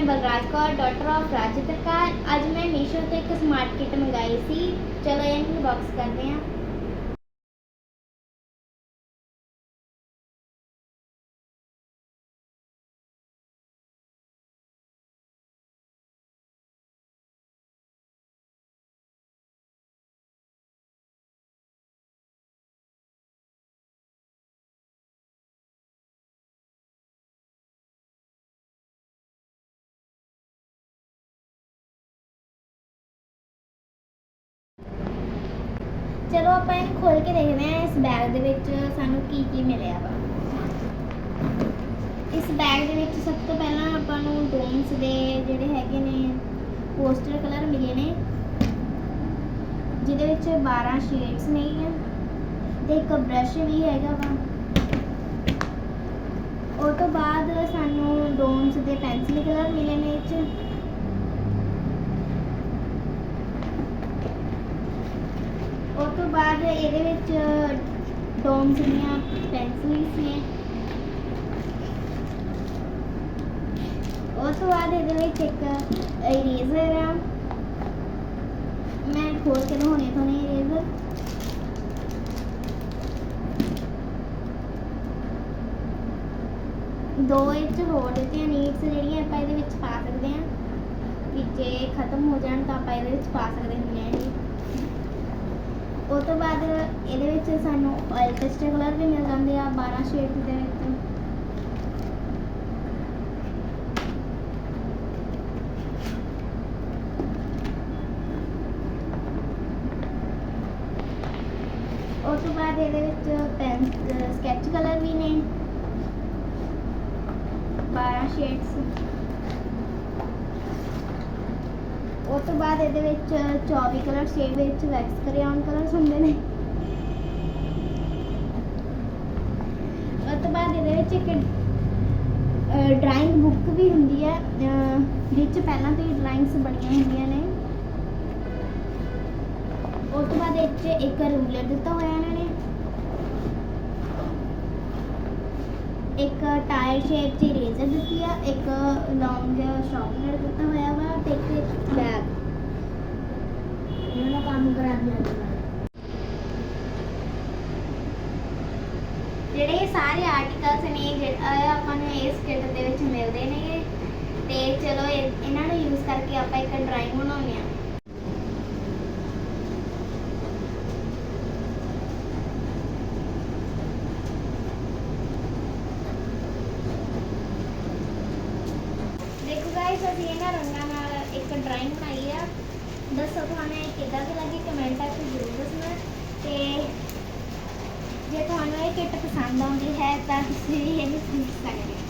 ਮੈਂ Balraj Kaur daughter of ਰਾਜਿਤਰਕਾਰ ਅੱਜ ਮੈਂ ਮੀਸ਼ੋ ਤੋਂ ਇੱਕ ਸਮਾਰਟ ਕਿਟ ਮੰਗਾਈ ਸੀ। ਚਲੋ ਇਹਨੂੰ ਅਨਬਾਕਸ ਕਰਦੇ ਹਾਂ। ਚਲੋ ਆਪਾਂ ਇਹਨੂੰ ਖੋਲ ਕੇ ਦੇਖਦੇ ਹਾਂ ਇਸ ਬੈਗ ਦੇ ਵਿੱਚ ਸਾਨੂੰ ਕੀ ਕੀ ਮਿਲਿਆ ਵਾ। ਇਸ ਬੈਗ ਦੇ ਵਿੱਚ ਸਭ ਤੋਂ ਪਹਿਲਾਂ ਆਪਾਂ ਨੂੰ ਡੋਮਸ ਦੇ ਜਿਹੜੇ ਹੈਗੇ ਨੇ ਪੋਸਟਰ ਕਲਰ ਮਿਲੇ ਨੇ, ਜਿਹਦੇ ਵਿੱਚ 12 ਸ਼ੇਡਸ ਨੇ ਆ ਤੇ ਇੱਕ ਬ੍ਰਸ਼ ਵੀ ਹੈਗਾ ਵਾ। ਉਹ ਤੋਂ ਬਾਅਦ ਸਾਨੂੰ ਡੋਮਸ ਦੇ ਪੈਨਸਿਲ ਕਲਰ ਮਿਲੇ ਨੇ ਇਹ 'ਚ ਉਹ ਤੋਂ ਬਾਅਦ ਇਹਦੇ ਵਿੱਚ ਡੋਮਸ ਦੀਆਂ ਪੈਨਸਿਲਸ ਨੇ। ਉਹ ਤੋਂ ਬਾਅਦ ਇਹਦੇ ਵਿੱਚ ਇੱਕ ਇਰੇਜ਼ਰ ਆ। ਮੈਂ ਖੋਲ ਕੇ ਦਿਖਾਉਣੀ ਤੁਹਾਨੂੰ ਇਰੇਜ਼ਰ ਦੋ ਇੰਚ ਹੋਰ ਦਿੱਤੀਆਂ ਨੀਡਸ ਜਿਹੜੀਆਂ ਆਪਾਂ ਇਹਦੇ ਵਿੱਚ ਪਾ ਸਕਦੇ ਹਾਂ। ਕਿ ਜੇ ਖਤਮ ਹੋ ਜਾਣ ਤਾਂ ਆਪਾਂ ਇਹਦੇ ਵਿੱਚ ਪਾ ਸਕਦੇ ਹੁੰਦੇ ਹਾਂ ਜੀ। ਉਹ ਤੋਂ ਬਾਅਦ ਇਹਦੇ ਵਿੱਚ ਸਾਨੂੰ ਆਇਲ ਪੇਸਟਲ ਕਲਰ ਵੀ ਮਿਲ ਜਾਂਦੇ ਆ 12 ਸ਼ੇਡ ਦੇ ਵਿੱਚ। ਉਹ ਤੋਂ ਬਾਅਦ ਇਹਦੇ ਵਿੱਚ ਪੈਨ ਸਕੈਚ ਕਲਰ ਵੀ ਨੇ। 12 ਸ਼ੇਡਸ ਉਸ ਤੋਂ ਬਾਅਦ ਇਹਦੇ ਵਿੱਚ 24 ਕਲਰ ਸ਼ੇਡ ਵਿੱਚ ਵੈਕਸ ਕਰਿਆਨ ਕਲਰਸ ਹੁੰਦੇ ਨੇ। ਉਹ ਤੋਂ ਬਾਅਦ ਇਹਦੇ ਵਿੱਚ ਇੱਕ ਡਰਾਇੰਗ ਬੁੱਕ ਵੀ ਹੁੰਦੀ ਹੈ ਜਿਸ ਪਹਿਲਾਂ ਤੋਂ ਹੀ ਡਰਾਇੰਗਸ ਬਣੀਆਂ ਹੁੰਦੀਆਂ ਨੇ। ਉਹ ਤੋਂ ਬਾਅਦ ਇਹ 'ਚ ਇੱਕ ਰੂਲਰ ਦਿੱਤਾ ਹੋਇਆ ਇਹਨਾਂ ਨੇ। ਇੱਕ ਟਾਇਰ ਸ਼ੇਪ ਚ ਇਰੇਜ਼ਰ ਦਿੱਤੀ ਆ, ਇੱਕ ਲੌਂਗ ਜਿਹਾ ਸ਼ਾਰਪਨਰ ਦਿੱਤਾ ਹੋਇਆ ਵਾ, ਤੇ ਇੱਕ ਬੈਗ ਇਹਨਾਂ ਦਾ ਕੰਮ ਕਰਾ ਦਿਆ ਜਿਹੜੇ ਇਹ ਸਾਰੇ ਆਰਟੀਕਲਸ ਨੇ ਜਿਹੜੇ ਆਪਾਂ ਨੂੰ ਇਸ ਕਿੱਟ ਦੇ ਵਿੱਚ ਮਿਲਦੇ ਨੇ ਤੇ ਚਲੋ ਇਹਨਾਂ ਨੂੰ ਯੂਜ਼ ਕਰਕੇ ਆਪਾਂ ਇੱਕ ਡਰਾਇੰਗ ਬਣਾਉਂਦੇ ਆ ਦੇਖੋ ਗਾਇਸ ਅਸੀਂ ਇਹਨਾਂ ਰੰਗਾਂ ਨਾਲ ਇੱਕ ਡਰਾਇੰਗ ਬਣਾਈ ਆ। ਦੱਸੋ ਤੁਹਾਨੂੰ ਇਹ ਕਿੱਦਾਂ ਦੀ ਲੱਗੀ ਕਮੈਂਟ ਕਰਕੇ ਜ਼ਰੂਰ ਦੱਸਣਾ ਤੇ ਜੇ ਤੁਹਾਨੂੰ ਇਹ ਕਿੱਟ ਪਸੰਦ ਆਉਂਦੀ ਹੈ ਤਾਂ ਤੁਸੀਂ ਇਹਨੂੰ ਖਰੀਦ ਸਕਦੇ ਹੋ।